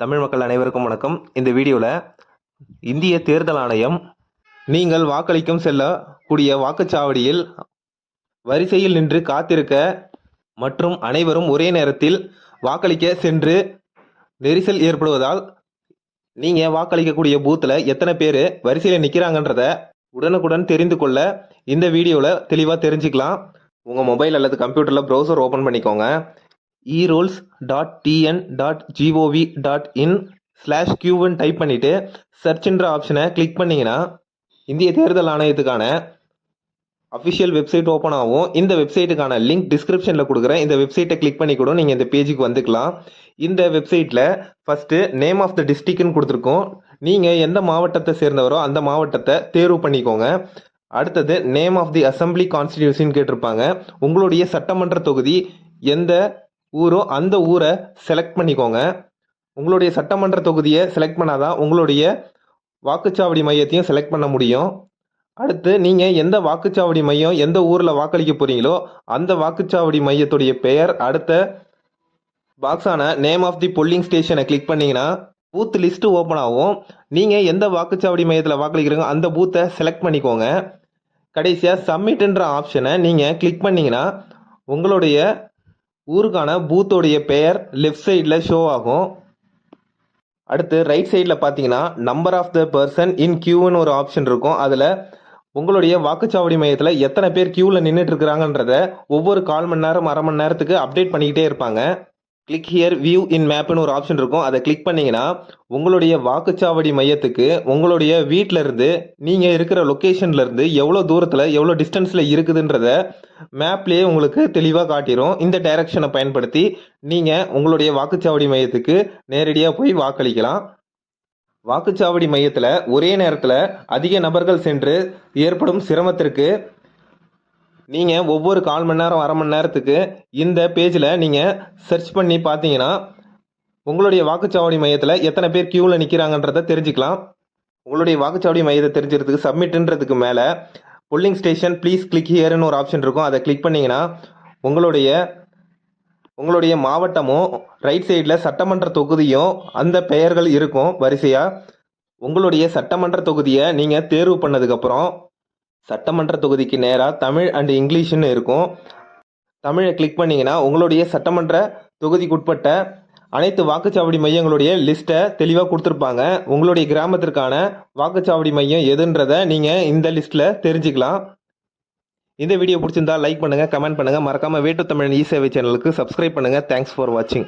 தமிழ் மக்கள் அனைவருக்கும் வணக்கம். இந்த வீடியோவில் இந்திய தேர்தல் ஆணையம் நீங்கள் வாக்களிக்கும் செல்லக்கூடிய வாக்குச்சாவடியில் வரிசையில் நின்று காத்திருக்க மற்றும் அனைவரும் ஒரே நேரத்தில் வாக்களிக்க சென்று நெரிசல் ஏற்படுவதால் நீங்கள் வாக்களிக்கக்கூடிய பூத்தில் எத்தனை பேர் வரிசையில் நிற்கிறாங்கன்றத உடனுக்குடன் தெரிந்து கொள்ள இந்த வீடியோவில் தெளிவாக தெரிஞ்சுக்கலாம். உங்கள் மொபைல் அல்லது கம்ப்யூட்டரில் ப்ரௌசர் ஓப்பன் பண்ணிக்கோங்க. Erolls dot TN dot GOV dot in slash கியூன்னு type பண்ணிவிட்டு சர்ச்ன்ற ஆப்ஷனை கிளிக் பண்ணிங்கன்னா இந்திய தேர்தல் ஆணையத்துக்கான அஃபிஷியல் வெப்சைட் ஓப்பன் ஆகும். இந்த வெப்சைட்டுக்கான லிங்க் டிஸ்கிரிப்ஷனில் கொடுக்குறேன். இந்த வெப்சைட்டை கிளிக் பண்ணி கூட நீங்கள் இந்த பேஜுக்கு வந்துக்கலாம். இந்த வெப்சைட்டில் ஃபஸ்ட்டு நேம் ஆஃப் த டிஸ்ட்ரிக்ட்னு கொடுத்துருக்கோம். நீங்கள் எந்த மாவட்டத்தை சேர்ந்தவரோ அந்த மாவட்டத்தை தேர்வு பண்ணிக்கோங்க. அடுத்தது name of the assembly constitution கேட்டிருப்பாங்க. உங்களுடைய சட்டமன்ற தொகுதி எந்த ஊரோ அந்த ஊரை செலக்ட் பண்ணிக்கோங்க. உங்களுடைய சட்டமன்ற தொகுதியை செலக்ட் பண்ணாதான் உங்களுடைய வாக்குச்சாவடி மையத்தையும் செலக்ட் பண்ண முடியும். அடுத்து நீங்கள் எந்த வாக்குச்சாவடி மையம் எந்த ஊரில் வாக்களிக்க போகிறீங்களோ அந்த வாக்குச்சாவடி மையத்துடைய பெயர் அடுத்த பாக்ஸான நேம் ஆஃப் தி பொல்லிங் ஸ்டேஷனை கிளிக் பண்ணிங்கன்னா பூத் லிஸ்ட்டு ஓப்பன் ஆகும். நீங்கள் எந்த வாக்குச்சாவடி மையத்தில் வாக்களிக்கிறீங்க அந்த பூத்தை செலக்ட் பண்ணிக்கோங்க. கடைசியாக சப்மிட்ன்ற ஆப்ஷனை நீங்கள் கிளிக் பண்ணிங்கன்னா உங்களுடைய ஊருக்கான பூத்தோடைய பெயர் லெஃப்ட் சைடில் ஷோ ஆகும். அடுத்து ரைட் சைடில் பார்த்தீங்கன்னா number of the person in கியூன்னு ஒரு ஆப்ஷன் இருக்கும். அதில் உங்களுடைய வாக்குச்சாவடி மையத்தில் எத்தனை பேர் கியூவில் நின்றுட்டு இருக்கிறாங்கன்றத ஒவ்வொரு கால் மணி நேரம் அரை மணி நேரத்துக்கு அப்டேட் பண்ணிக்கிட்டே இருப்பாங்க. கிளிக் ஹியர் வியூ இன் மேப்னு ஒரு ஆப்ஷன் இருக்கும். அதை கிளிக் பண்ணீங்கன்னா உங்களுடைய வாக்குச்சாவடி மையத்துக்கு உங்களுடைய வீட்டிலேருந்து நீங்கள் இருக்கிற லொக்கேஷன்லேருந்து எவ்வளோ தூரத்தில் எவ்வளோ டிஸ்டன்ஸில் இருக்குதுன்றத மேப்லேயே உங்களுக்கு தெளிவாக காட்டிடும் இந்த டைரக்ஷனை பயன்படுத்தி நீங்கள் உங்களுடைய வாக்குச்சாவடி மையத்துக்கு நேரடியாக போய் வாக்களிக்கலாம். வாக்குச்சாவடி மையத்தில் ஒரே நேரத்தில் அதிக நபர்கள் சென்று ஏற்படும் சிரமத்திற்கு நீங்கள் ஒவ்வொரு கால் மணி நேரம் அரை மணி நேரத்துக்கு இந்த பேஜில் நீங்கள் சர்ச் பண்ணி பார்த்தீங்கன்னா உங்களுடைய வாக்குச்சாவடி மையத்தில் எத்தனை பேர் க்யூவில் நிற்கிறாங்கன்றத தெரிஞ்சுக்கலாம். உங்களுடைய வாக்குச்சாவடி மையத்தை தெரிஞ்சுக்கிறதுக்கு சப்மிட்ன்றதுக்கு மேலே புல்லிங் ஸ்டேஷன் ப்ளீஸ் கிளிக் ஹியர்னு ஒரு ஆப்ஷன் இருக்கும். அதை கிளிக் பண்ணிங்கன்னா உங்களுடைய உங்களுடைய மாவட்டமும் ரைட் சைடில் சட்டமன்ற தொகுதியும் அந்த பெயர்கள் இருக்கும் வரிசையாக உங்களுடைய சட்டமன்ற தொகுதியை நீங்கள் தேர்வு பண்ணதுக்கப்புறம் சட்டமன்ற தொகுதிக்கு நேராக தமிழ் அண்ட் இங்கிலீஷ்னு இருக்கும். தமிழை கிளிக் பண்ணிங்கன்னா உங்களுடைய சட்டமன்ற தொகுதிக்குட்பட்ட அனைத்து வாக்குச்சாவடி மையங்களுடைய லிஸ்ட்டை தெளிவாக கொடுத்துருப்பாங்க. உங்களுடைய கிராமத்திற்கான வாக்குச்சாவடி மையம் எதுன்றதை நீங்கள் இந்த லிஸ்ட்டில் தெரிஞ்சுக்கலாம். இந்த வீடியோ பிடிச்சிருந்தா லைக் பண்ணுங்கள் கமெண்ட் பண்ணுங்கள் மறக்காமல் வேட்டு தமிழ் இ சேவை சேனலுக்கு சப்ஸ்கிரைப் பண்ணுங்கள் தேங்க்ஸ் ஃபார் வாட்சிங்